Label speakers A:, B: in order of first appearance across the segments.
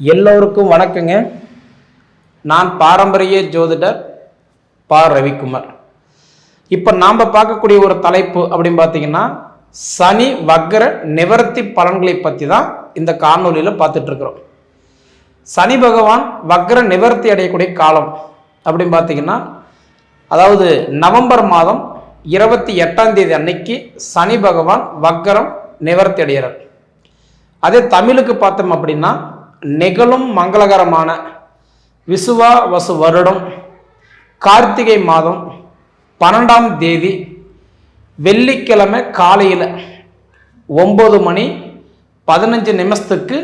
A: எல்லோருக்கும் வணக்கங்க. நான் பாரம்பரிய ஜோதிடர் பா. ரவிக்குமார். இப்போ நாம் பார்க்கக்கூடிய ஒரு தலைப்பு அப்படின்னு பார்த்தீங்கன்னா சனி வக்ர நிவர்த்தி பலன்களை பற்றி தான் இந்த காணொலியில் பார்த்துட்ருக்குறோம். சனி பகவான் வக்ர நிவர்த்தி அடையக்கூடிய காலம் அப்படின்னு பார்த்தீங்கன்னா அதாவது நவம்பர் மாதம் இருபத்தி எட்டாம் தேதி அன்னைக்கு சனி பகவான் வக்ரம் நிவர்த்தி அடைகிறார். அதே தமிழுக்கு பார்த்தோம் அப்படின்னா நிகழும் மங்களகரமான விசுவா வசு வருடம் கார்த்திகை மாதம் பன்னெண்டாம் தேதி வெள்ளிக்கிழமை காலையில் ஒம்பது மணி பதினஞ்சு நிமிஷத்துக்கு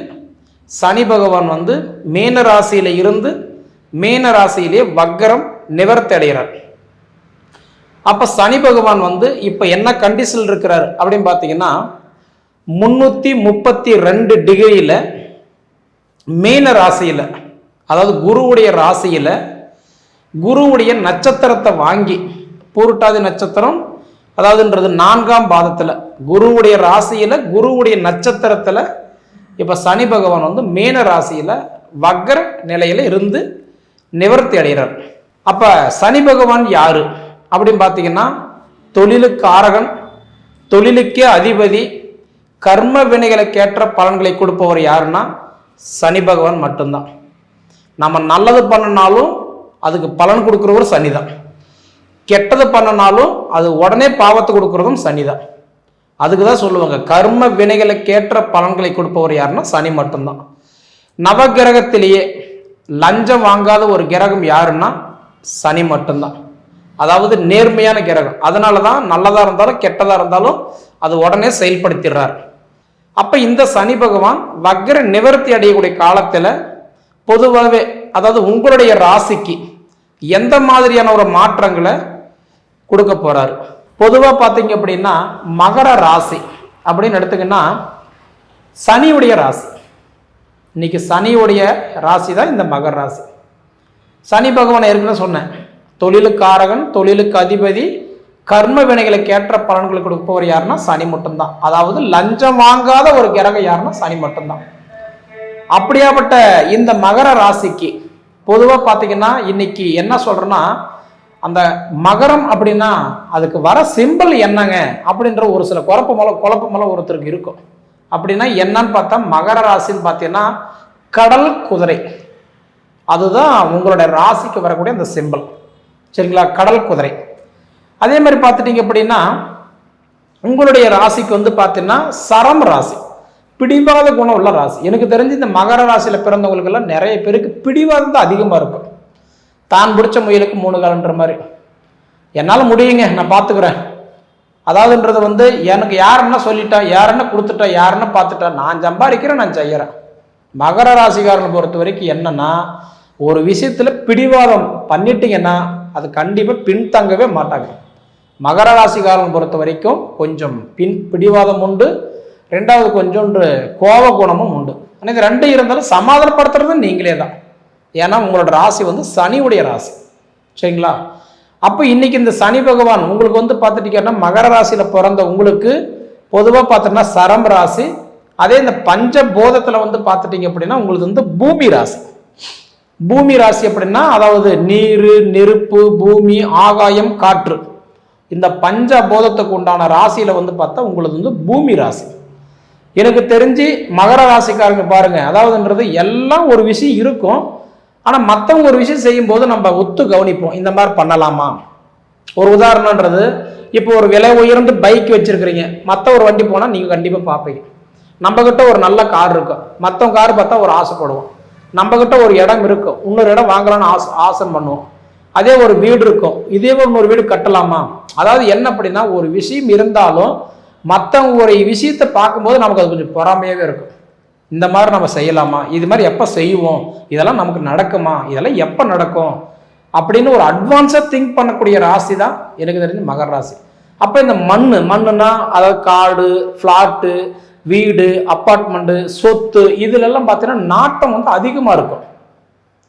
A: சனி பகவான் வந்து மீனராசியில் இருந்து மீன ராசியிலே வக்கரம் நிவர்த்தி அடைகிறார். அப்போ சனி பகவான் வந்து இப்போ என்ன கண்டிஷனில் இருக்கிறார் அப்படின்னு பார்த்தீங்கன்னா முன்னூற்றி முப்பத்தி ரெண்டு டிகிரியில் மீன ராசியில் அதாவது குருவுடைய ராசியில் குருவுடைய நட்சத்திரத்தை வாங்கி பூருட்டாதி நட்சத்திரம் அதாவதுன்றது நான்காம் பாதத்தில் குருவுடைய ராசியில் குருவுடைய நட்சத்திரத்தில் இப்போ சனி பகவான் வந்து மீன ராசியில் வக்ர நிலையில் இருந்து நிவர்த்தி அடைகிறார். அப்போ சனி பகவான் யார்? அப்படின்னு பார்த்தீங்கன்னா தொழிலுக்கு ஆரகன் தொழிலுக்கே அதிபதி கர்ம வினைகளுக்கேற்ற பலன்களை கொடுப்பவர் யாருன்னா சனி பகவான் மட்டும்தான். நம்ம நல்லது பண்ணினாலும் அதுக்கு பலன் கொடுக்குறவரும் சனி தான் கெட்டது பண்ணினாலும் அது உடனே பாவத்தை கொடுக்குறதும் சனி தான் அதுக்கு தான் சொல்லுவாங்க கர்ம வினைகளுக்கேற்ற பலன்களை கொடுப்பவர் யாருன்னா சனி மட்டும்தான். நவகிரகத்திலேயே லஞ்சம் வாங்காத ஒரு கிரகம் யாருன்னா சனி மட்டும்தான். அதாவது நேர்மையான கிரகம். அதனால தான் நல்லதாக இருந்தாலும் கெட்டதாக இருந்தாலும் அது உடனே செயல்படுத்திடுறார். அப்போ இந்த சனி பகவான் வக்ர நிவர்த்தி அடையக்கூடிய காலத்தில் பொதுவாகவே அதாவது உங்களுடைய ராசிக்கு எந்த மாதிரியான ஒரு மாற்றங்களை கொடுக்க போகிறாரு பொதுவாக பார்த்தீங்க அப்படின்னா மகர ராசி அப்படின்னு எடுத்துக்கின்னா சனியுடைய ராசி. இன்னைக்கு சனியுடைய ராசி தான் இந்த மகர ராசி. சனி பகவான் ஏற்கனவே சொன்னேன் தொழிலுக்காரகன் தொழிலுக்கு அதிபதி கர்ம வினைகளுக்கு ஏற்ற பலன்களை கொடுப்பவர் யாருன்னா சனி மட்டும்தான். அதாவது லஞ்சம் வாங்காத ஒரு கிரகம் யாருன்னா சனி மட்டும்தான். அப்படியாப்பட்ட இந்த மகர ராசிக்கு பொதுவாக பார்த்தீங்கன்னா இன்னைக்கு என்ன சொல்றேன்னா அந்த மகரம் அப்படின்னா அதுக்கு வர சிம்பிள் என்னங்க அப்படின்ற ஒரு சில குழப்பமெல்லாம் குழப்பமெல்லாம் ஒருத்தருக்கு இருக்கும். அப்படின்னா என்னன்னு பார்த்தா மகர ராசின்னு பார்த்தீங்கன்னா கடல் குதிரை. அதுதான் உங்களுடைய ராசிக்கு வரக்கூடிய அந்த சிம்பிள் சரிங்களா? கடல் குதிரை. அதே மாதிரி பார்த்துட்டீங்க அப்படின்னா உங்களுடைய ராசிக்கு வந்து பார்த்தீங்கன்னா சரம் ராசி. பிடிவாத குணம் உள்ள ராசி. எனக்கு தெரிஞ்சு இந்த மகர ராசியில் பிறந்தவங்களுக்கெல்லாம் நிறைய பேருக்கு பிடிவாதம் தான் அதிகமாக இருக்கும். தான் பிடிச்ச முயலுக்கு மூணு காலன்ற மாதிரி. என்னால் முடியுங்க நான் பார்த்துக்கிறேன். அதாவதுன்றது வந்து எனக்கு யாருன்னா சொல்லிட்டா யாருன்னா கொடுத்துட்டா யாருன்னா பார்த்துட்டா நான் சம்பாதிக்கிறேன் நான் செய்கிறேன் மகர ராசிக்காரனை பொறுத்த வரைக்கும் என்னன்னா ஒரு விஷயத்தில் பிடிவாதம் பண்ணிட்டீங்கன்னா அது கண்டிப்பாக பின்தங்கவே மாட்டாங்க. மகர ராசிக்காரன் பொறுத்த வரைக்கும் கொஞ்சம் பின் பிடிவாதம் உண்டு. ரெண்டாவது கொஞ்சோன்று கோப குணமும் உண்டு. ஆனால் இது ரெண்டும் இருந்தாலும் சமாதானப்படுத்துறது நீங்களே தான். ஏன்னா உங்களோட ராசி வந்து சனியுடைய ராசி. சரிங்களா? அப்போ இன்னைக்கு இந்த சனி பகவான் உங்களுக்கு வந்து பார்த்துட்டீங்கன்னா மகர ராசியில் பிறந்த உங்களுக்கு பொதுவாக பார்த்தோன்னா சரம் ராசி. அதே இந்த பஞ்ச போதத்தில் வந்து பார்த்துட்டீங்க அப்படின்னா உங்களுக்கு வந்து பூமி ராசி. பூமி ராசி அப்படின்னா அதாவது நீர் நெருப்பு பூமி ஆகாயம் காற்று. இந்த பஞ்ச போதத்துக்கு உண்டான ராசியில் வந்து பார்த்தா உங்களது வந்து பூமி ராசி. எனக்கு தெரிஞ்சு மகர ராசிக்காரங்க பாருங்க அதாவதுன்றது எல்லாம் ஒரு விஷயம் இருக்கும். ஆனால் மற்றவங்க ஒரு விஷயம் செய்யும்போது நம்ம ஒத்து கவனிப்போம் இந்த மாதிரி பண்ணலாமா? ஒரு உதாரணன்றது இப்போ ஒரு விலை உயர்ந்து பைக் வச்சுருக்கிறீங்க மற்ற ஒரு வண்டி போனால் நீங்கள் கண்டிப்பாக பார்ப்பீங்க. நம்மக்கிட்ட ஒரு நல்ல கார் இருக்கும் மற்றவங்க கார் பார்த்தா ஒரு ஆசைப்படுவோம். நம்மக்கிட்ட ஒரு இடம் இருக்கும் இன்னொரு இடம் வாங்கலாம்னு ஆசை ஆசை பண்ணுவோம். அதே ஒரு வீடு இருக்கும். இதே ஒரு வீடு கட்டலாமா? அதாவது என்ன அப்படின்னா ஒரு விஷயம் இருந்தாலும் மற்றவங்க ஒரு விஷயத்தை பார்க்கும்போது நமக்கு அது கொஞ்சம் பொறாமையாகவே இருக்கும். இந்த மாதிரி நம்ம செய்யலாமா? இது மாதிரி எப்போ செய்வோம்? இதெல்லாம் நமக்கு நடக்குமா? இதெல்லாம் எப்போ நடக்கும்? அப்படின்னு ஒரு அட்வான்ஸாக திங்க் பண்ணக்கூடிய ராசி தான் எனக்கு தெரிஞ்சு மகர ராசி. அப்போ இந்த மண் மண்ணுனா அதாவது காடு ஃப்ளாட்டு வீடு அப்பார்ட்மெண்ட்டு சொத்து இதுலெல்லாம் பார்த்தீங்கன்னா நாட்டம் வந்து அதிகமாக இருக்கும்.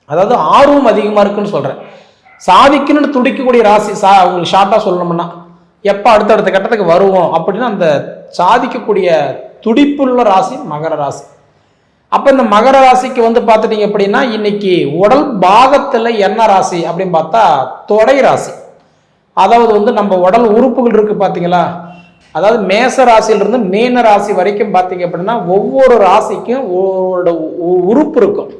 A: அதாவது ஆர்வம் அதிகமாக இருக்குன்னு சொல்கிறேன் சாதிக்கணும்னு துடிக்கக்கூடிய ராசி சா உங்களுக்கு ஷார்ட்டாக சொல்லணும்னா எப்போ அடுத்தடுத்த கட்டத்துக்கு வருவோம் அப்படின்னு அந்த சாதிக்கக்கூடிய துடிப்புள்ள ராசி மகர ராசி. அப்போ இந்த மகர ராசிக்கு வந்து பார்த்துட்டீங்க அப்படின்னா இன்னைக்கு உடல் பாகத்தில் என்ன ராசி அப்படின்னு பார்த்தா தொடை ராசி. அதாவது வந்து நம்ம உடல் உறுப்புகள் இருக்குது பார்த்தீங்களா? அதாவது மேச ராசியிலிருந்து மீன ராசி வரைக்கும் பார்த்தீங்க அப்படின்னா ஒவ்வொரு ராசிக்கும் ஒவ்வொரு உ- உறுப்பு இருக்கும்.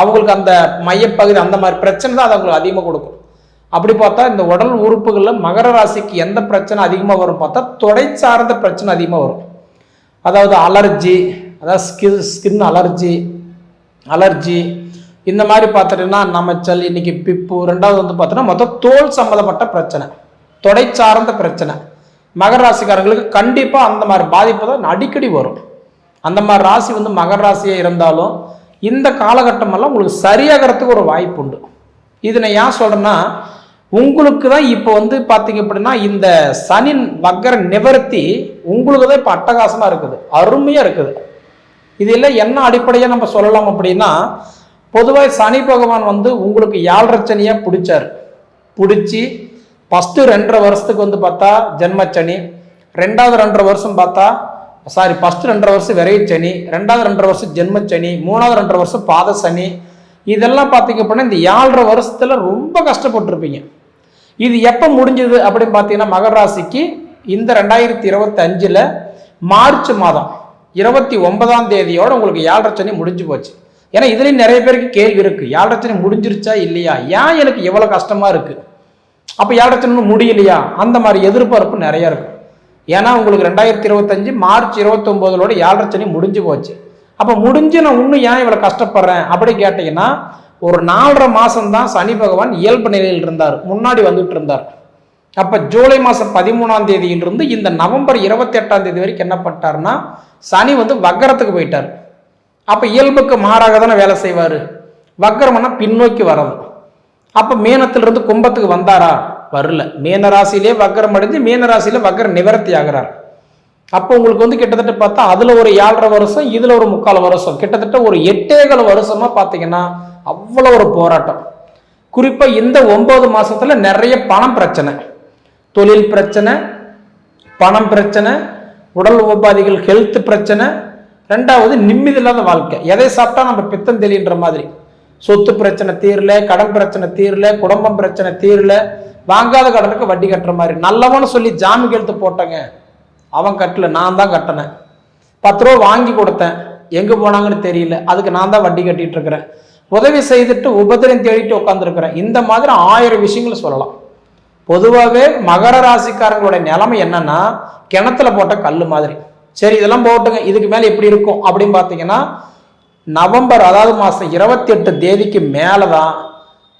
A: அவங்களுக்கு அந்த மையப்பகுதி அந்த மாதிரி பிரச்சனை தான் அது அவங்களுக்கு அதிகமாக கொடுக்கும். அப்படி பார்த்தா இந்த உடல் உறுப்புகளில் மகர ராசிக்கு எந்த பிரச்சனை அதிகமாக வரும் பார்த்தா தொடை சார்ந்த பிரச்சனை அதிகமாக வரும். அதாவது அலர்ஜி அதாவது ஸ்கின் ஸ்கின் அலர்ஜி அலர்ஜி. இந்த மாதிரி பார்த்துட்டீங்கன்னா நமச்சல் இன்னைக்கு பிப்பு ரெண்டாவது வந்து பார்த்தோன்னா மொத்தம் தோல் சம்மந்தப்பட்ட பிரச்சனை. தொடை சார்ந்த பிரச்சனை. மகர ராசிக்காரங்களுக்கு கண்டிப்பாக அந்த மாதிரி பாதிப்பு தான் அடிக்கடி வரும். அந்த மாதிரி ராசி வந்து மகர ராசியாக இருந்தாலும் இந்த காலகட்டமெல்லாம் உங்களுக்கு சரியாகிறதுக்கு ஒரு வாய்ப்பு உண்டு இது நான் ஏன் சொல்கிறேன்னா உங்களுக்கு தான் இப்போ வந்து பார்த்தீங்க அப்படின்னா இந்த சனி வக்கர நிவர்த்தி உங்களுக்கு தான் இப்போ அட்டகாசமாக இருக்குது. அருமையாக இருக்குது. இதில் என்ன அடிப்படையாக நம்ம சொல்லலாம் அப்படின்னா பொதுவாக சனி பகவான் வந்து உங்களுக்கு ஏழரை சனியாக பிடிச்சார். பிடிச்சி ஃபஸ்ட்டு ரெண்டரை வருஷத்துக்கு வந்து பார்த்தா ஜென்மச்சனி. ரெண்டாவது ரெண்டரை வருஷம் பார்த்தா Oh, சாரி ஃபஸ்ட்டு ரெண்டரை வருஷம் விரைவு சனி ரெண்டாவது ரெண்டரை வருஷம் ஜென்மச்சனி மூணாவது ரெண்டரை வருஷம் பாத சனி. இதெல்லாம் பார்த்தீங்க அப்படின்னா இந்த ஏழரை வருஷத்தில் ரொம்ப கஷ்டப்பட்டிருப்பீங்க. இது எப்போ முடிஞ்சது அப்படின்னு பார்த்தீங்கன்னா மகராசிக்கு இந்த ரெண்டாயிரத்தி இருபத்தஞ்சில் மார்ச் மாதம் இருபத்தி ஒன்பதாம் தேதியோடு உங்களுக்கு ஏழரை சனி முடிஞ்சு போச்சு. ஏன்னா இதுலேயும் நிறைய பேருக்கு கேள்வி இருக்குது ஏழரை சனி முடிஞ்சிருச்சா இல்லையா? ஏன் எனக்கு எவ்வளோ கஷ்டமாக இருக்குது அப்போ ஏழரை சனி முடியலையா? அந்த மாதிரி எதிர்பார்ப்பு நிறையா இருக்கும் ஏன்னா உங்களுக்கு ரெண்டாயிரத்தி இருபத்தஞ்சு மார்ச் இருபத்தொம்போதோட ஏழரை சனி முடிஞ்சு போச்சு. அப்போ முடிஞ்சு நான் இன்னும் ஏன் இவ்வளோ கஷ்டப்படுறேன் அப்படி கேட்டிங்கன்னா ஒரு நாலரை மாதம் தான் சனி பகவான் இயல்பு நிலையில் இருந்தார். முன்னாடி வந்துட்டு இருந்தார். அப்போ ஜூலை மாதம் பதிமூணாம் தேதியிலிருந்து இந்த நவம்பர் இருபத்தி எட்டாம் தேதி வரைக்கும் என்ன பண்ணிட்டாருன்னா சனி வந்து வக்கரத்துக்கு போயிட்டார். அப்போ இயல்புக்கு மாறாக தானே வேலை செய்வார். வக்கரம்னா பின்னோக்கி வரது அப்போ மீனத்திலிருந்து கும்பத்துக்கு வந்தாரா? வரல. மீன ராசியிலே வக்கரம் அடைஞ்சு மீன ராசியில வக்கர நிவர்த்தி ஆகிறார். அப்போ உங்களுக்கு வந்து கிட்டத்தட்ட பார்த்தா அதுல ஒரு ஏழரை வருஷம் இதுல ஒரு முக்கால் வருஷம். கிட்டத்தட்ட ஒரு எட்டேகால் வருஷமா பார்த்தீங்கன்னா அவ்வளோ ஒரு போராட்டம். குறிப்பாக இந்த ஒன்பது மாசத்துல நிறைய பணம் பிரச்சனை. தொழில் பிரச்சனை பணம் பிரச்சனை உடல் உபாதைகள் ஹெல்த் பிரச்சனை. ரெண்டாவது நிம்மதி இல்லாத வாழ்க்கை. எதை சாப்பிட்டா நம்ம பித்தம் தெளின்ற மாதிரி? சொத்து பிரச்சனை தீரல கடன் பிரச்சனை தீரல குடும்பம் பிரச்சனை தீரல வாங்காத கடனுக்கு வட்டி கட்டுற மாதிரி. நல்லவன்னு சொல்லி ஜாமீன் எடுத்து போட்டேங்க. அவன் கட்டல நான் தான் கட்டினேன். பத்து ரூபா வாங்கி கொடுத்தேன். எங்கே போனாங்கன்னு தெரியல. அதுக்கு நான் தான் வட்டி கட்டிட்டு இருக்கிறேன். உதவி செய்துட்டு உபதிரம் தேடிட்டு உட்காந்துருக்கிறேன் இந்த மாதிரி ஆயிரம் விஷயங்கள் சொல்லலாம். பொதுவாகவே மகர ராசிக்காரங்களுடைய நிலைமை என்னன்னா கிணத்துல போட்ட கல் மாதிரி. சரி இதெல்லாம் போட்டுங்க. இதுக்கு மேலே எப்படி இருக்கும். அப்படின்னு பார்த்தீங்கன்னா நவம்பர் அதாவது மாதம் இருபத்தி எட்டு தேதிக்கு மேலே தான்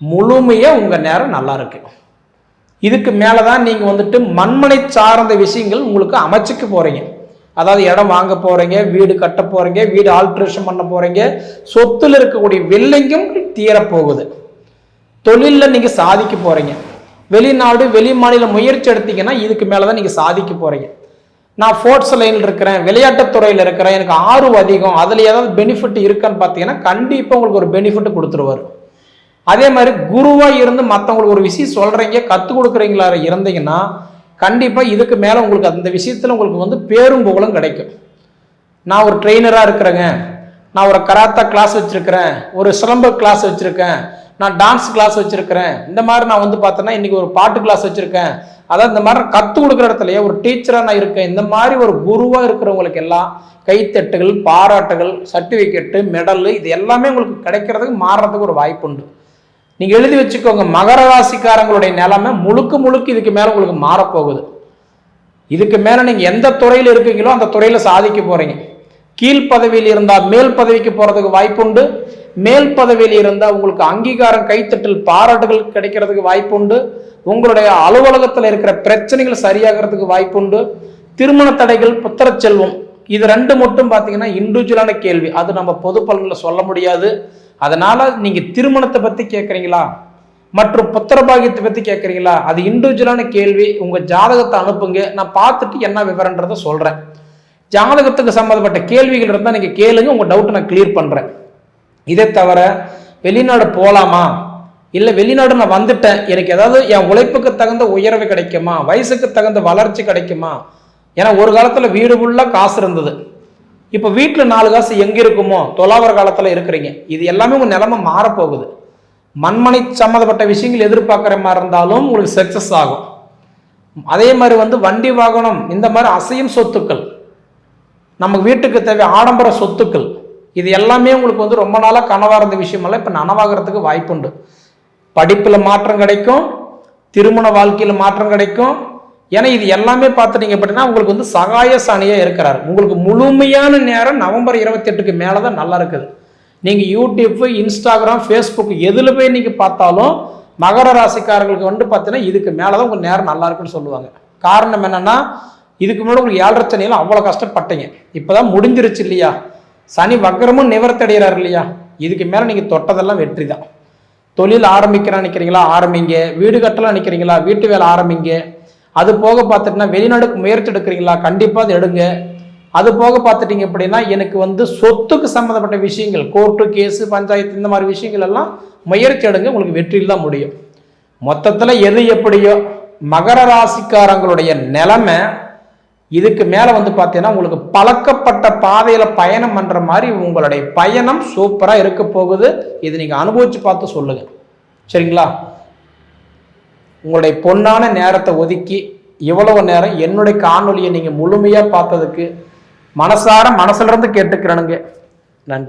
A: முழுமையாக உங்கள் நேரம் நல்லா இருக்கு. இதுக்கு மேலே தான் நீங்கள் வந்துட்டு மண்மனை சார்ந்த விஷயங்கள் உங்களுக்கு அமைச்சிக்க போகிறீங்க அதாவது இடம் வாங்க போகிறீங்க வீடு கட்ட போகிறீங்க வீடு ஆல்ட்ரேஷன் பண்ண போகிறீங்க சொத்துல இருக்கக்கூடிய வில்லைங்கும் தீரப்போகுது. தொழிலில் நீங்கள் சாதிக்க போகிறீங்க வெளிநாடு வெளி மாநில முயற்சி எடுத்தீங்கன்னா இதுக்கு மேலே தான் நீங்கள் சாதிக்க போகிறீங்க நான் ஃபோர்ட்ஸ் லைனில் இருக்கிறேன் விளையாட்டுத் துறையில் இருக்கிறேன் எனக்கு ஆர்வம் அதிகம் அதில் ஏதாவது பெனிஃபிட் இருக்கான்னு பார்த்தீங்கன்னா கண்டிப்பாக உங்களுக்கு ஒரு பெனிஃபிட் கொடுத்துருவாரு. அதே மாதிரி குருவாக இருந்து மற்றவங்களுக்கு ஒரு விஷயம் சொல்கிறீங்க கற்றுக் கொடுக்குறீங்களா இருந்தீங்கன்னா கண்டிப்பாக இதுக்கு மேலே உங்களுக்கு அந்த விஷயத்தில் உங்களுக்கு வந்து பேரும் புகழும் கிடைக்கும். நான் ஒரு ட்ரெயினராக இருக்கிறேங்க. நான் ஒரு கராத்தா கிளாஸ் வச்சுருக்கிறேன். ஒரு சிலம்ப கிளாஸ் வச்சுருக்கேன். நான் டான்ஸ் கிளாஸ் வச்சுருக்கிறேன். இந்த மாதிரி நான் வந்து பார்த்தேன்னா இன்றைக்கி ஒரு பாட்டு கிளாஸ் வச்சுருக்கேன். அதான் இந்த மாதிரி கற்றுக் கொடுக்குற இடத்துலையே ஒரு டீச்சராக நான் இருக்கேன். இந்த மாதிரி ஒரு குருவாக இருக்கிறவங்களுக்கு எல்லாம் கைத்தட்டுகள் பாராட்டுகள் சர்டிஃபிகேட்டு மெடல் இது எல்லாமே உங்களுக்கு கிடைக்கிறதுக்கு மாறுறதுக்கு ஒரு வாய்ப்பு உண்டு. நீங்க எழுதி வச்சுக்கோங்க மகர ராசிக்காரங்களுடைய நிலைமை முழுக்க முழுக்க இதுக்கு மேல உங்களுக்கு மாறப்போகுது. இதுக்கு மேல நீங்க எந்த துறையில இருக்கீங்களோ அந்த துறையில சாதிக்க போறீங்க. கீழ் பதவியில் இருந்தா மேல் பதவிக்கு போறதுக்கு வாய்ப்புண்டு மேல் பதவியில் இருந்தா உங்களுக்கு அங்கீகாரம் கைத்தட்டல் பாராட்டுகள் கிடைக்கிறதுக்கு வாய்ப்புண்டு உங்களுடைய அலுவலகத்தில் இருக்கிற பிரச்சனைகள் சரியாகிறதுக்கு வாய்ப்புண்டு திருமண தடைகள் புத்திர செல்வம் இது ரெண்டு மட்டும் பார்த்தீங்கன்னா இண்டிவிஜுவலான கேள்வி. அது நம்ம பொது பலனில் சொல்ல முடியாது. அதனால நீங்கள் திருமணத்தை பற்றி கேட்குறீங்களா மற்றும் புத்திரபாகியத்தை பற்றி கேட்குறீங்களா அது இண்டிவிஜுவலான கேள்வி. உங்கள் ஜாதகத்தை அனுப்புங்க. நான் பார்த்துட்டு என்ன விவரன்றதை சொல்கிறேன் ஜாதகத்துக்கு சம்மந்தப்பட்ட கேள்விகள் இருந்தால் நீங்கள் கேளுங்க. உங்கள் டவுட்டை நான் கிளியர் பண்ணுறேன் இதே தவிர வெளிநாடு போகலாமா இல்லை வெளிநாடு நான் வந்துட்டேன். எனக்கு ஏதாவது என் உழைப்புக்கு தகுந்த உயர்வு கிடைக்குமா? வயசுக்கு தகுந்த வளர்ச்சி கிடைக்குமா? ஏன்னா ஒரு காலத்தில் வீடு ஃபுல்லாக காசு இருந்தது. இப்போ வீட்டில் நாலு காசு எங்கே இருக்குமோ தொலாவர காலத்தில் இருக்கிறீங்க. இது எல்லாமே உங்கள் நிலைமை மாறப்போகுது. மண்மனை சம்மந்தப்பட்ட விஷயங்கள் எதிர்பார்க்குற மாதிரி இருந்தாலும் உங்களுக்கு சக்ஸஸ் ஆகும். அதே மாதிரி வந்து வண்டி வாகனம் இந்த மாதிரி அசையும் சொத்துக்கள். நம்ம வீட்டுக்கு தேவை ஆடம்பர சொத்துக்கள். இது எல்லாமே உங்களுக்கு வந்து ரொம்ப நாளாக கனவாக இருந்த விஷயமெல்லாம் இப்போ நனவாகிறதுக்கு வாய்ப்புண்டு. படிப்பில் மாற்றம் கிடைக்கும் திருமண வாழ்க்கையில் மாற்றம் கிடைக்கும் ஏன்னா இது எல்லாமே பார்த்துட்டீங்க அப்படின்னா உங்களுக்கு வந்து சகாய சாணியாக இருக்கிறார். உங்களுக்கு முழுமையான நேரம் நவம்பர் இருபத்தெட்டுக்கு மேலே தான் நல்லா இருக்குது. நீங்கள் யூடியூப்பு இன்ஸ்டாகிராம் ஃபேஸ்புக் எதில் போய் நீங்கள் பார்த்தாலும் மகர ராசிக்காரர்களுக்கு வந்து பார்த்தீங்கன்னா இதுக்கு மேலே தான் உங்கள் நேரம் நல்லா இருக்குன்னு சொல்லுவாங்க. காரணம் என்னென்னா இதுக்கு முன்னாடி உங்களுக்கு ஏழரை சனியில் அவ்வளோ கஷ்டப்பட்டீங்க. இப்போ தான் முடிஞ்சிருச்சு இல்லையா? சனி வக்கரமும் நிவர்த்தடைகிறார் இல்லையா? இதுக்கு மேலே நீங்கள் தொட்டதெல்லாம் வெற்றி தான் தொழில் ஆரம்பிக்கிறா நினைக்கிறீங்களா? ஆரம்பிங்க. வீடு கட்டலாம் நினைக்கிறீங்களா? வீட்டு வேலை ஆரம்பிங்க. அது போக பார்த்துட்டுனா வெளிநாடுக்கு முயற்சி எடுக்கிறீங்களா? கண்டிப்பாக அது எடுங்க. அது போக பார்த்துட்டீங்க அப்படின்னா எனக்கு வந்து சொத்துக்கு சம்மந்தப்பட்ட விஷயங்கள் கோர்ட்டு கேஸு பஞ்சாயத்து இந்த மாதிரி விஷயங்கள் எல்லாம் முயற்சி எடுங்க. உங்களுக்கு வெற்றியில் தான் முடியும். மொத்தத்தில் எது எப்படியோ மகர ராசிக்காரங்களுடைய நிலைமை இதுக்கு மேலே வந்து பார்த்தீங்கன்னா உங்களுக்கு பழக்கப்பட்ட பாதையில் பயணம் பண்ணுற மாதிரி உங்களுடைய பயணம் சூப்பராக இருக்க போகுது. இது நீங்கள் அனுபவித்து பார்த்து சொல்லுங்கள் சரிங்களா? உங்களுடைய பொன்னான நேரத்தை ஒதுக்கி இவ்வளவு நேரம் என்னுடைய காணொலியை நீங்கள் முழுமையாக பார்த்ததுக்கு மனசார மனசுலேருந்து கேட்டுக்கிறனுங்க. நன்றி.